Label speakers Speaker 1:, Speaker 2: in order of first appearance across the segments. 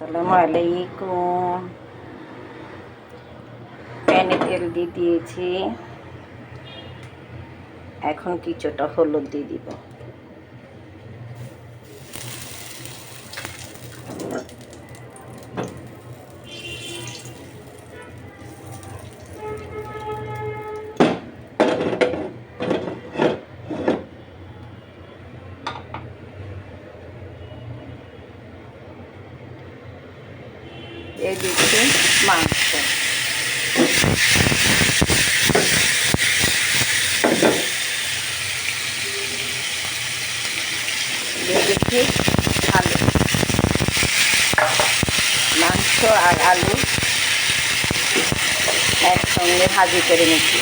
Speaker 1: আসসালামু আলাইকুম। প্যানে তেল দিয়ে দিয়েছি। এখন কিছুটা হলুদ দিয়ে দিব। এই মাংস। দিচ্ছি আলু। মাংস আর আলু একসঙ্গে ভাজি করে নিচ্ছি।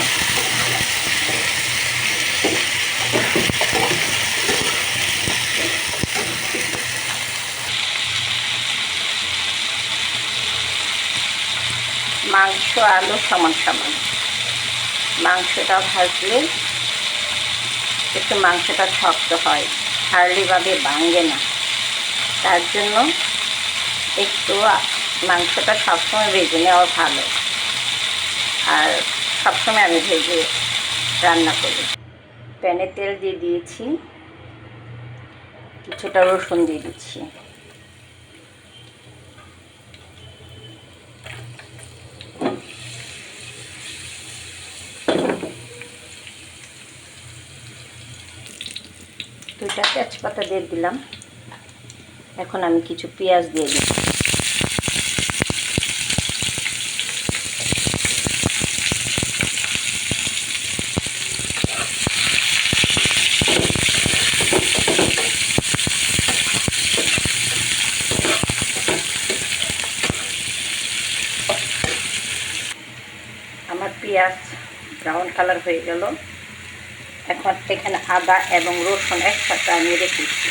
Speaker 1: মাংস, আলু সমান সমান। মাংসটা ভাজলে একটু মাংসটা শক্ত হয় হার্লিভাবে ভাঙে না। তার জন্য একটু মাংসটা সবসময় ভেজে নেওয়া ভালো। আর সবসময় আমি ভেজে রান্না করি। প্যানে তেল দিয়ে দিয়েছি, কিছুটা রসুন দিয়ে দিচ্ছি। দুইটা তেজপাতা দিয়ে দিলাম। এখন আমি কিছু পেঁয়াজ দিয়ে দিই আমার পেঁয়াজ ব্রাউন কালার হয়ে গেল। এখন এখানে আদা এবং রসুন একসাথে আমি রেখেছি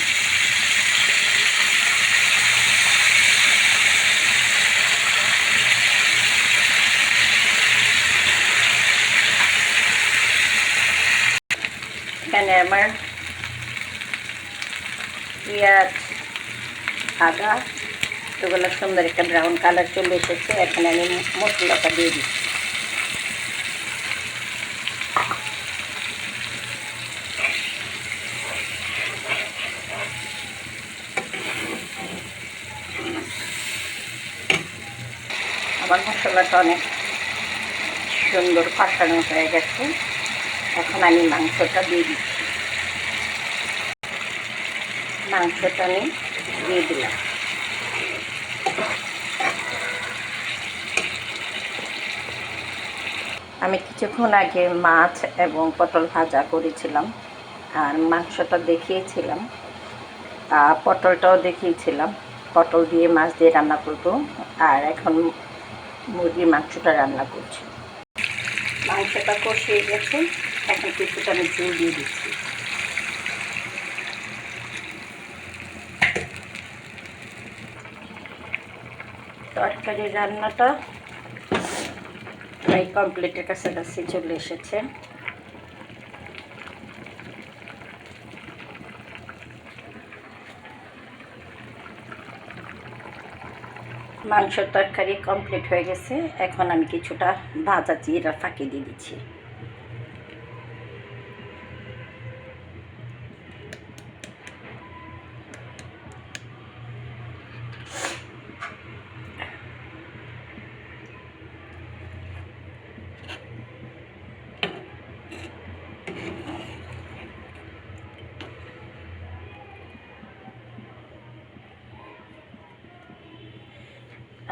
Speaker 1: এখানে আমার পেঁয়াজ, আদা এগুলো সুন্দর একটা ব্রাউন কালার চলে এসেছে। এখানে আমি মশলাটা দিয়ে দিচ্ছি। আমার মশলাটা অনেক সুন্দর কষানো হয়ে গেছে। এখন আমি মাংসটা দিয়ে দিচ্ছি। মাংসটা আমি দিয়ে দিলাম। আমি কিছুক্ষণ আগে মাছ এবং পটল ভাজা করেছিলাম আর মাংসটা দেখিয়েছিলাম। পটলটাও দেখিয়েছিলাম। পটল দিয়ে মাছ দিয়ে রান্না করব। আর এখন মুরগির মাংসটা রান্না করছি। মাংসটা কষিয়ে গেছে, এখন কিছুটা আমি জল দিয়ে দিচ্ছি। তরকারি রান্নাটা প্রায় কমপ্লিটের কাছাকাছি চলে এসেছে। মাংসের তরকারি কমপ্লিট হয়ে গেছে। এখন আমি কিছুটা ভাজা জিরা ফাঁকি দিয়ে দিচ্ছি।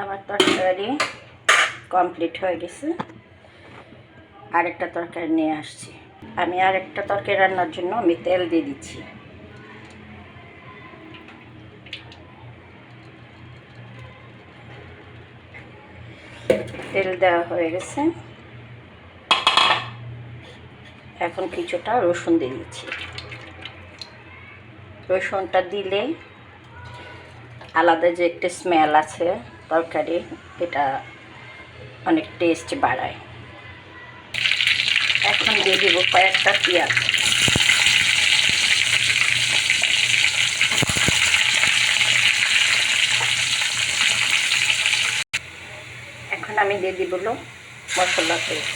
Speaker 1: আমার তরকারি কমপ্লিট হয়ে গেছে। আরেকটা তরকারি নিয়ে আসছি। আমি আরেকটা তরকারি রান্নার জন্য আমি তেল দিয়ে দিচ্ছি। তেল দেওয়া হয়ে গেছে। এখন কিছুটা রসুন দিয়ে দিচ্ছি। রসুনটা দিলে আলাদা যে একটা স্মেল আছে তরকারি, এটা অনেক টেস্ট বাড়ায়। এখন দিয়ে দিব কয়েকটা পেঁয়াজ। এখন আমি দিয়ে দিব মশলা পেস্ট।